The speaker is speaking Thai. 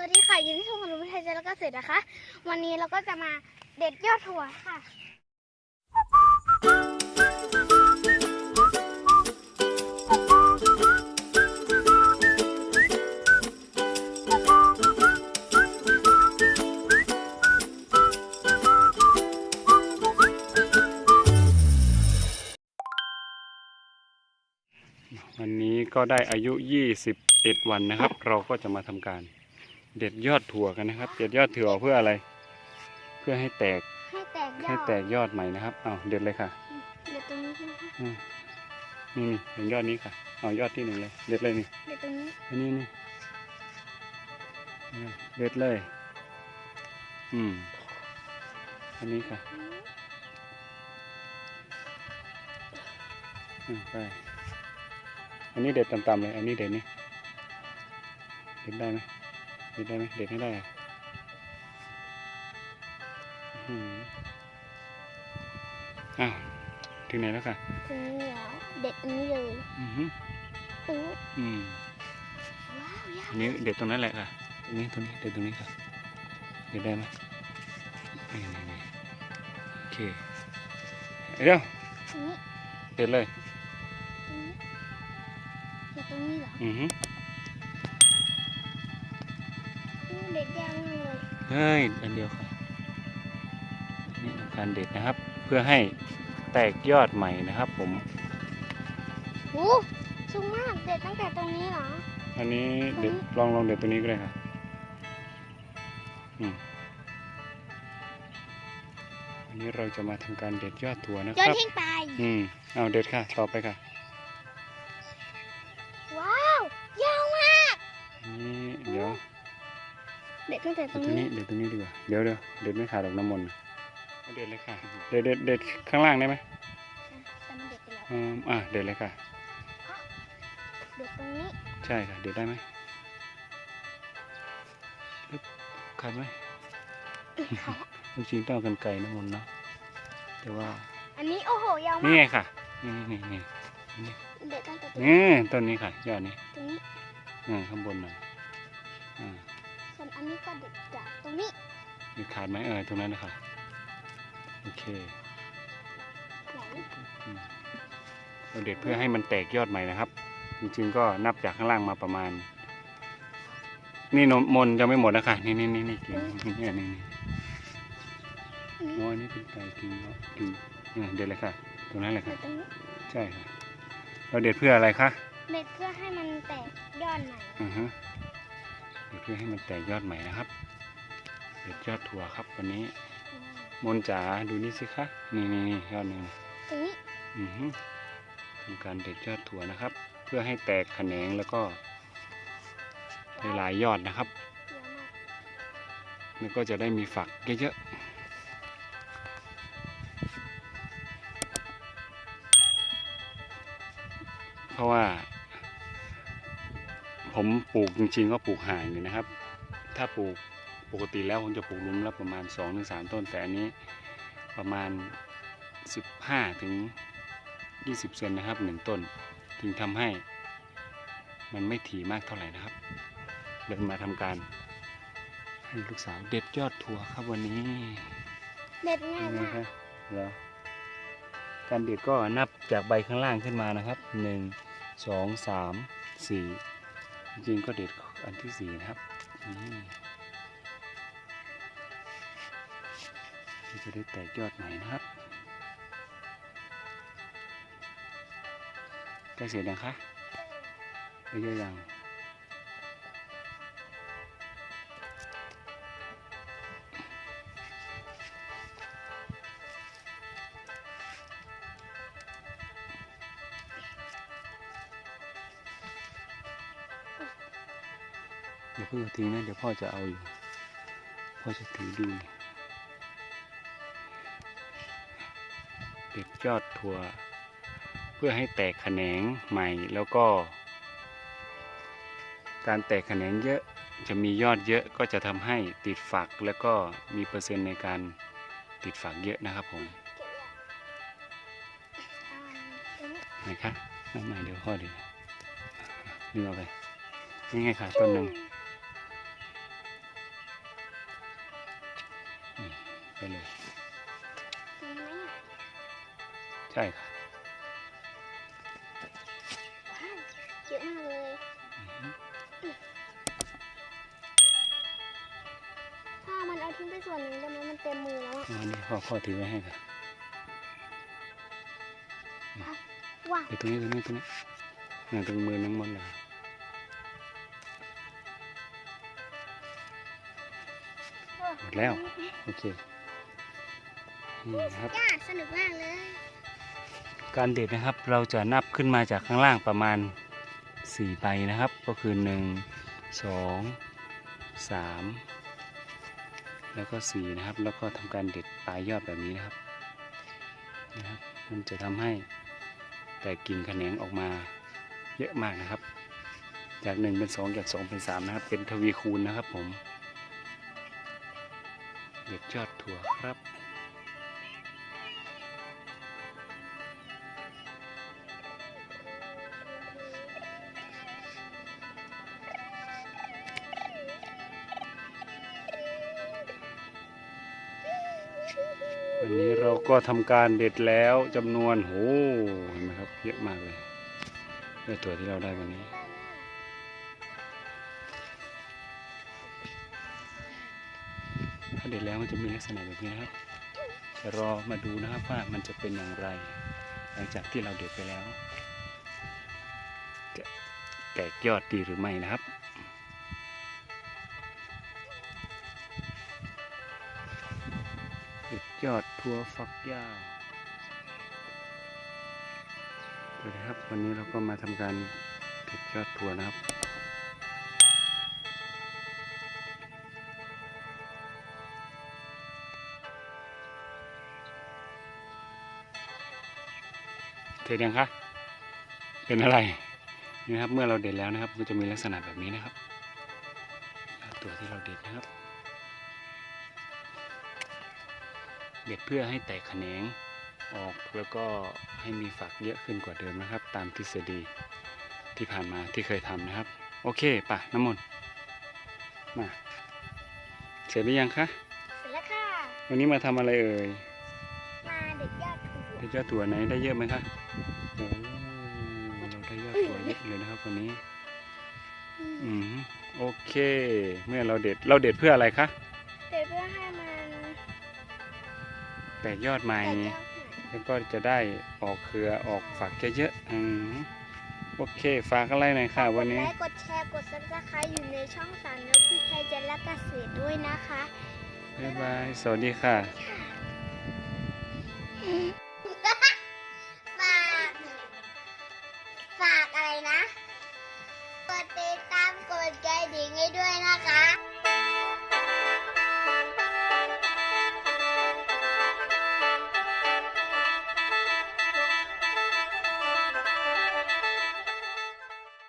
วัสดีค่ะยินดีที่ชมรุมไทยใจแล้วก็เสร็จนะคะ วันนี้เราก็จะมาเด็ดยอดถั่วค่ะ วันนี้ก็ได้อายุ 21 วันนะครับ เราก็จะมาทำการ เด็ดยอดถั่วกันนะครับ เด็ดยอดถั่วเพื่ออะไร เพื่อให้แตกให้แตกยอให้ดแตกยอดใหม่นะครับเอาเด็ดเลยค่ะเด็ดตรงนี้ใช่ไหมคะอืมนี่นี่เห็นยอดนี้ค่ะเอายอดที่หนึ่งเลย เด็ดเลยนี่เด็ดตรงนี้อันนี้นี่อ่าเด็ดเลย อืมอันนี้ค่ะอืมไปอันนี้เด็ดต่ำๆเลย อันนี้เด็ดนี่เด็ดได้ไหมเด็ดได้ไหมเด็ดไม่ได้อะอื้อหืออ้าวถึงไหนแล้วค่ะตรงนี้แล้วเด็ดอันนี้เลยอือหืออู้อืมว้าวยากอันนี้เด็ดตรงนั้นแหละค่ะตรงนี้ตรงนี้เด็ดตรงนี้ค่ะเด็ดได้ไหมนี่นี่นี่โอเคเดี๋ยวตรงนี้เด็ดเลยตรงนี้เด็ดตรงนี้เหรออือหืออู้ เลยเฮ้ยอันเดียวค่ะนี่ทำการเด็ดนะครับ เพื่อให้แตกยอดใหม่นะครับผมอู้สูงมากเด็ดตั้งแต่ตรงนี้เหรอ อันนี้เด็ดลองลองเด็ดตัวนี้ก็ได้ค่ะอืมวันนี้เราจะมาทำการเด็ดยอดถั่วนะโยคนรับทิ้งไป อืมเอาเด็ดค่ะ ต่อไปค่ะ ตั้งแต่ตเด็รดงตัวนี้นี้เด็ดตัวนี้ดีกว่าเดี๋ยวเดี๋ยวเด็ดไม่ขาดดอกน้ำมนต์เอาเด็ดเลยค่ะ เด็ดเด็ดเด็ดข้างล่างได้ไหมแต่มันเด็ดไปแล้วอืมอะเด็ดเลยค่ะ เด็ดตรงนี้ใช่ค่ะ เด็ดได้ไหมลึกขาดไหมจริงๆต้องเอากันไกลน้ำมนต์เนาะแต่ว่า อันนี้โอ้โหยาวนี่มาไงกค่ะ นี่นี่นี่นี่เด็ดตั้งแต่ตรงนี้นี่ต้นนี้ค่ะ ยอดนี้ตรงนี้ อ่าข้างบนหน่อยอ่า ส่วนอันนี้ก็เด็ดจากตรงนี้เด็ดขาดไหมเออตรงนั้นนะคะโอเคไหนอืมเราเด็ดเพื่อให้มันแตกยอดใหม่นะครับ จริงๆก็นับจากข้างล่างมาประมาณ นี่นมมนยังไม่หมดนะคะนี่นี่นี่นี่กิ่งนี่อันนี้นี่อันนี้โอ้อันนี้เป็นไก่กิ่งเนาะกิ่งเนี่ยเด็ดเลยค่ะตรงนั้นเลยเด็ค่ะดตรงนี้ใช่ค่ะเราเด็ดเพื่ออะไรคะเด็ดเพื่อให้มันแตกยอดใหม่อือฮึเด็ด เพื่อให้มันแตกยอดใหม่นะครับเด็ดยอดถั่วครับวันนี้ มนจ๋าดูนี่สิคะนี่นี่นี่ยอดหนึ่งตรงนี้อือฮึทำการเด็ดยอดถั่วนะครับ เพื่อให้แตกแขนงแล้วก็หลายๆยอดนะครับเยอะมากแล้วก็จะได้มีฝักเยอะๆเพราะว่า ผมปลูกจริงๆก็ปลูกห่างอยู่นะครับ ถ้าปลูกปกติแล้วผมจะปลูกหลุมละประมาณ2-3ถึงต้น แต่อันนี้ประมาณ 15ถึง20เซนนะครับหนึ่งต้น ถึงทำให้มันไม่ถี่มากเท่าไหร่นะครับ เดินมาทำการ ให้ลูกสาวเด็ดยอดถั่วครับวันนี้เด็ดง่ายยังไงมากคะเหรอการเด็ดก็นับจากใบข้างล่างขึ้นมานะครับหนึ่งสองสามสี่ จริงก็เด็ดอันที่สี่นะครับนี่จะได้แตกยอดใหม่นะครับใกล้เสร็จยังคะได้เยอะยัง เดี๋ยวเพิ่งเอทิ้งนะเดี๋ยวพ่อจะเอาอยู่ พ่อจะถือดูเด็ดยอดถั่ว เพื่อให้แตกแขนงใหม่แล้วก็ การแตกแขนงเยอะจะมียอดเยอะก็จะทำให้ติดฝักแล้วก็มีเปอร์เซ็นต์ในการติดฝักเยอะนะครับผมเก็บเลยอ่าตรงนี้ไหนคะเอามาเดี๋ยวพ่อดูดึงเอาไปนี่ไงค่ะต้นหนึ่ง ไปเลยเห็นไหมอะใช่ค่ะว้าวเยอะมากเลยอือฮึถ้ามันเอาทิ้งไปส่วนหนึ่งได้ไหมมันเต็มมือแล้วอะอันนี้พ่อพ่อถือไว้ให้ค่ะว้าวเดี๋ยวตรงนี้ตรงนี้ตรงนี้เนี่ยตรงมือน้องมนต์เลยหมดแล้ว โอเค นี่นะครับจ้าสนุกมากเลย การเด็ดนะครับเราจะนับขึ้นมาจากข้างล่างประมาณ4ใบนะครับ ก็คือ 1 2 3 แล้วก็ 4 นะครับ แล้วก็ทำการเด็ดปลายยอดแบบนี้นะครับนะครับมันจะทำให้แต่กิ่งแขนงออกมาเยอะมากนะครับ จาก 1 เป็น 2 จาก 2 เป็น 3 นะครับ เป็นทวีคูณนะครับผม เด็ดยอดถั่วครับ วันนี้เราก็ทำการเด็ดแล้วจำนวนโหเห็นไหมครับเยอะมากเลยด้วยตัวที่เราได้วันนี้ ถ้าเด็ดแล้วมันจะมีลักษณะแบบนี้นะครับจะรอมาดูนะครับว่ามันจะเป็นอย่างไร หลังจากที่เราเด็ดไปแล้ว จะแตกยอดดีหรือไม่นะครับ ยอดทั่วฟักยาวสวัสดีครับ วันนี้เราก็มาทำการเด็ดยอดทั่วนะครับ เสร็จยังคะ เป็นอะไร นี่นะครับ เมื่อเราเด็ดแล้วนะครับก็จะมีลักษณะแบบนี้นะครับ ตัวที่เราเด็ดนะครับ เด็ดเพื่อให้แตกแขนงออกแล้วก็ให้มีฝักเยอะขึ้นกว่าเดิมนะครับ ตามทฤษฎีที่ผ่านมาที่เคยทำนะครับ โอเคป่ะน้ำมนต์มาเสร็จหรือยังคะเสร็จแล้วค่ะ วันนี้มาทำอะไรเอ่ยมาเด็ดยอดถั่วได้ยอดถั่วไหนได้เยอะไหมคะโอ้เราได้ยอดถั่วเยอะเลยนะครับวันนี้อืมโอเค เมื่อเราเด็ดเราเด็ดเพื่ออะไรคะ แตกยอดใหม่แตกยอดหายแล้วก็จะได้ออกเครือออกฝักเยอะๆอืมโอเคฝากอะไรหน่อยค่ะ วันนี้ กดไลค์กดแชร์ กดซับสไครต์อยู่ในช่องสามนกพี่ไทยจะรักเกษตรด้วยนะคะ บ๊ายบาย สวัสดีค่ะ ฝาก ฝากอะไรนะ กดติดตามกดกระดิ่งให้ด้วยนะคะ